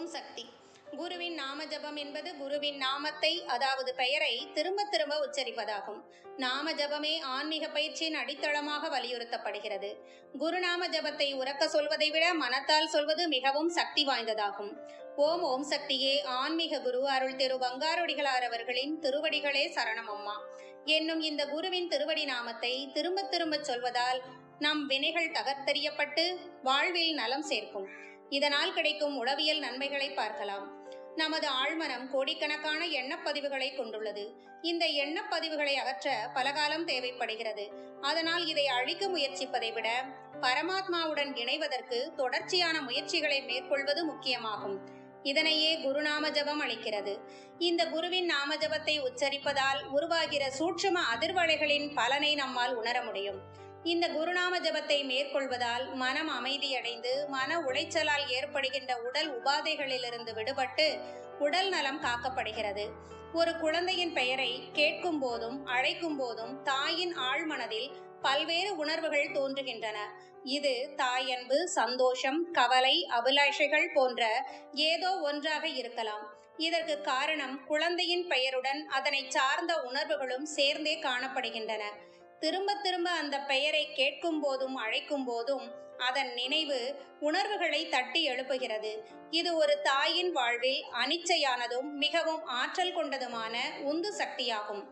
ஓம் சக்தி. குருவின் நாம ஜபம் என்பது குருவின் நாமத்தை அதாவது பெயரை திரும்ப திரும்ப உச்சரிப்பதாகும். நாம ஜபமே ஆன்மீக பயிற்சியின் அடித்தளமாக வலியுறுத்தப்படுகிறது. குருநாம ஜபத்தை உறக்க சொல்வதை விட மனத்தால் சொல்வது மிகவும் சக்தி வாய்ந்ததாகும். ஓம் ஓம் சக்தியே ஆன்மீக குரு அருள் திரு பங்காரொடிகளார் அவர்களின் திருவடிகளே சரணம் அம்மா. என்னும் இந்த குருவின் திருவடி நாமத்தை திரும்ப திரும்ப சொல்வதால் நம் வினைகள் தகர்த்தெறியப்பட்டு வாழ்வில் நலம் சேர்க்கும். இதனால் கிடைக்கும் உளவியல் நன்மைகளை பார்க்கலாம். நமது ஆழ்மனம் கோடிக்கணக்கான எண்ணப்பதிவுகளை கொண்டுள்ளது. இந்த எண்ணப்பதிவுகளை அகற்ற பலகாலம் தேவைப்படுகிறது. அதனால் இதை அழிக்க முயற்சிப்பதை விட பரமாத்மாவுடன் இணைவதற்கு தொடர்ச்சியான முயற்சிகளை மேற்கொள்வது முக்கியமாகும். இதனையே குருநாம ஜபம் அளிக்கிறது. இந்த குருவின் நாம ஜபத்தை உச்சரிப்பதால் உருவாகிற சூட்சும அதிர்வலைகளின் பலனை நம்மால் உணர முடியும். இந்த குருநாம ஜபத்தை மேற்கொள்வதால் மனம் அமைதியடைந்து மன உளைச்சலால் ஏற்படுகின்ற உடல் உபாதைகளிலிருந்து விடுபட்டு உடல் நலம் காக்கப்படுகிறது. ஒரு குழந்தையின் பெயரை கேட்கும் போதும் அழைக்கும் போதும் தாயின் ஆழ்மனதில் பல்வேறு உணர்வுகள் தோன்றுகின்றன. இது தாயன்பு சந்தோஷம் கவலை அபிலாஷைகள் போன்ற ஏதோ ஒன்றாக இருக்கலாம். இதற்கு காரணம் குழந்தையின் பெயருடன் அதனை சார்ந்த உணர்வுகளும் சேர்ந்தே காணப்படுகின்றன. திரும்ப திரும்ப அந்த பெயரை கேட்கும் போதும் அழைக்கும் போதும் அதன் நினைவு உணர்வுகளை தட்டி எழுப்புகிறது. இது ஒரு தாயின் வாழ்வில் அனிச்சையானதும் மிகவும் ஆற்றல் கொண்டதுமான உந்து சக்தியாகும்.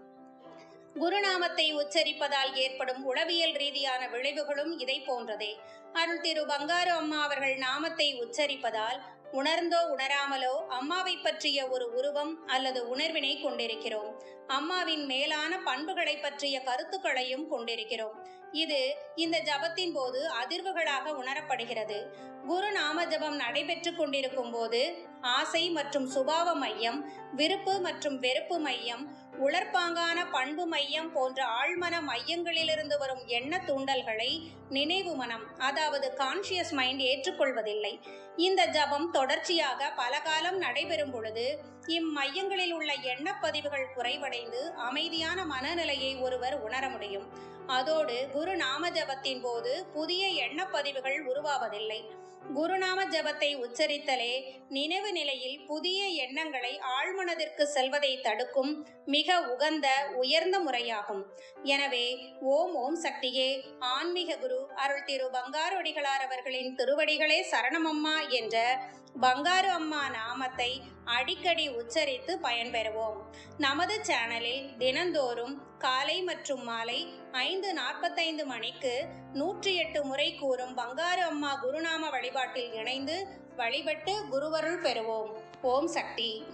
குருநாமத்தை உச்சரிப்பதால் ஏற்படும் உளவியல் ரீதியான விளைவுகளும் இதை போன்றதே. அருள் திரு பங்காரு அம்மா அவர்கள் நாமத்தை உச்சரிப்பதால் உணர்ந்தோ உணராமலோ அம்மாவை பற்றிய ஒரு உருவம் அல்லது உணர்வினை கொண்டிருக்கிறோம். அம்மாவின் மேலான பண்புகளை பற்றிய கருத்துக்களையும் கொண்டிருக்கிறோம். இது இந்த ஜபத்தின் போது அதிர்வுகளாக உணரப்படுகிறது. குரு நாம ஜபம் நடைபெற்று கொண்டிருக்கும் போது ஆசை மற்றும் சுபாவ மையம் விருப்பு மற்றும் வெறுப்பு மையம் உலர்பாங்கான பண்பு மையம் போன்ற ஆழ்மன மையங்களிலிருந்து வரும் எண்ண தூண்டல்களை நினைவு மனம் அதாவது கான்சியஸ் மைண்ட் ஏற்றுக்கொள்வதில்லை. இந்த ஜபம் தொடர்ச்சியாக பல காலம் நடைபெறும் பொழுது இம்மையங்களில் உள்ள எண்ணப்பதிவுகள் குறைவடைந்து அமைதியான மனநிலையை ஒருவர் உணர முடியும். அதோடு குரு நாம ஜபத்தின் போது புதிய எண்ணப்பதிவுகள் உருவாவதில்லை. குருநாம ஜபத்தை உச்சரித்தலே நினைவு நிலையில் புதிய எண்ணங்களை ஆழ்மனதிற்கு செல்வதை தடுக்கும் மிக உகந்த உயர்ந்த முறையாகும். எனவே ஓம் ஓம் சக்தியே ஆன்மீக குரு அருள் திரு பங்காரொடிகளார் அவர்களின் திருவடிகளே சரணமம்மா என்ற பங்காரு அம்மா நாமத்தை அடிக்கடி உச்சரித்து பயன்பெறுவோம். நமது சேனலில் தினந்தோறும் காலை மற்றும் மாலை ஐந்து நாற்பத்தைந்து மணிக்கு நூற்றி எட்டு முறை கூறும் பங்காரு அம்மா குருநாம வழிபாட்டில் இணைந்து வழிபட்டு குருவருள் பெறுவோம். ஓம் சக்தி.